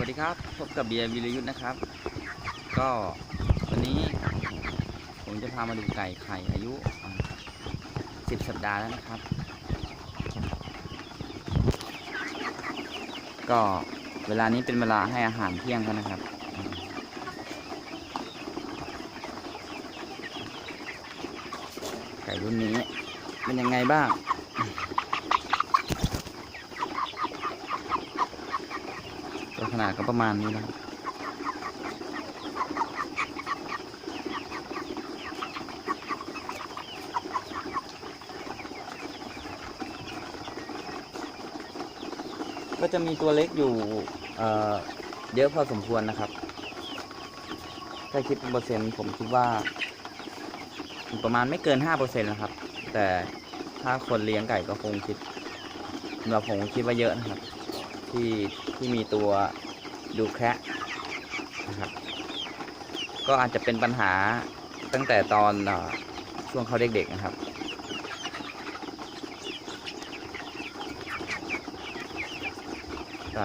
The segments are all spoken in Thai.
วัสดีครับ พบกับเบียร์วิรยุทธ์นะครับ ก็วันนี้ผมจะพามาดูไก่ไข่อายุอ่า10 สัปดาห์แล้วนะครับ ก็เวลานี้เป็นเวลาให้อาหารเที่ยงกันนะครับ ไก่รุ่นนี้เป็นยังไงบ้าง ตัว ขนาดก็ประมาณนี้นะครับก็จะมีตัวเล็กอยู่เอเยอะพอสมควรนะครับ ถ้าคิดเป็นเปอร์เซ็นต์ผมคิดว่า ประมาณไม่เกินห้าเปอร์เซ็นต์นะครับ แต่ถ้าคนเลี้ยงไก่ก็คงคิดสำหรับผมคิดว่าเยอะนะครับ ที่ที่มีตัวดูแคะนะครับก็อาจจะเป็นปัญหาตั้งแต่ตอนอช่วงเขาเด็กๆนะครับ แต่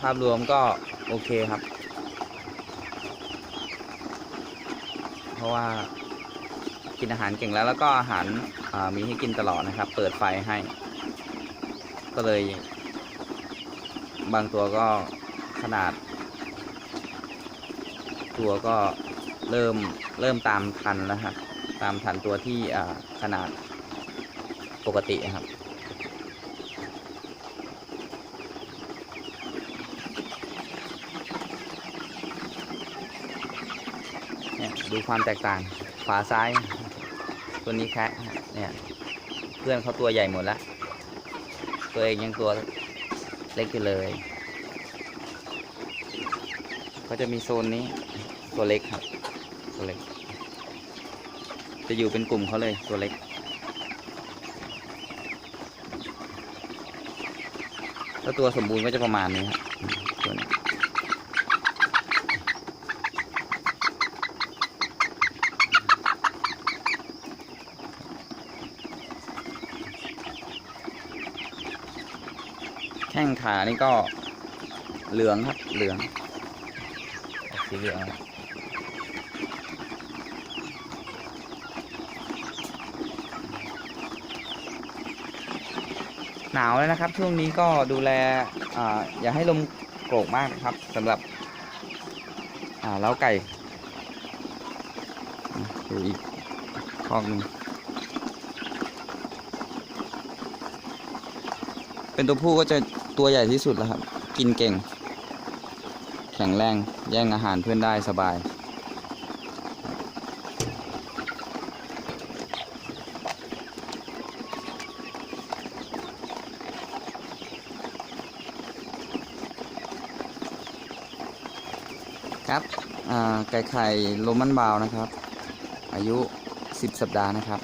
ภาพรวมก็โอเคครับ เพราะว่ากินอาหารเก่งแล้วแล้วก็อาหารมีให้กินตลอดนะครับ เปิดไฟให้ ก็เลย บางตัวก็ขนาด ตัวก็เริ่มเริ่มตามทันแล้วครับ ตามทันตัวที่ขนาดปกติครับเนี่ยดูความแตกต่างขวาซ้าย ตัวนี้แคะเนี่ยเพื่อนเขาตัวใหญ่หมดแล้ว ตัวเองยังตัว ล็กอยู่เลย ก็จะมีโซนนี้ตัวเล็กครับ ตัวเล็ก จะอยู่เป็นกลุ่มเขาเลยตัวเล็ก ถ้าตัวสมบูรณ์ก็จะประมาณนี้ครับตัวนี้ ข้งขานี่ก็เหลืองครับ เหลือง สีเหลืองหนาวแล้วนะครับ ช่วงนี้ก็ดูแลออย่าให้ลมโกรกมากนะครับสำหรับเล้าไก่ดูอีกคอกนึงเป็นตัวผู้ก็จะ ตัวใหญ่ที่สุดแล้วครับ กินเก่ง แข็งแรง แย่งอาหารเพื่อนได้สบาย ครับไก่ไข่โรมันบาวนะครับ อายุ 10 สัปดาห์นะครับ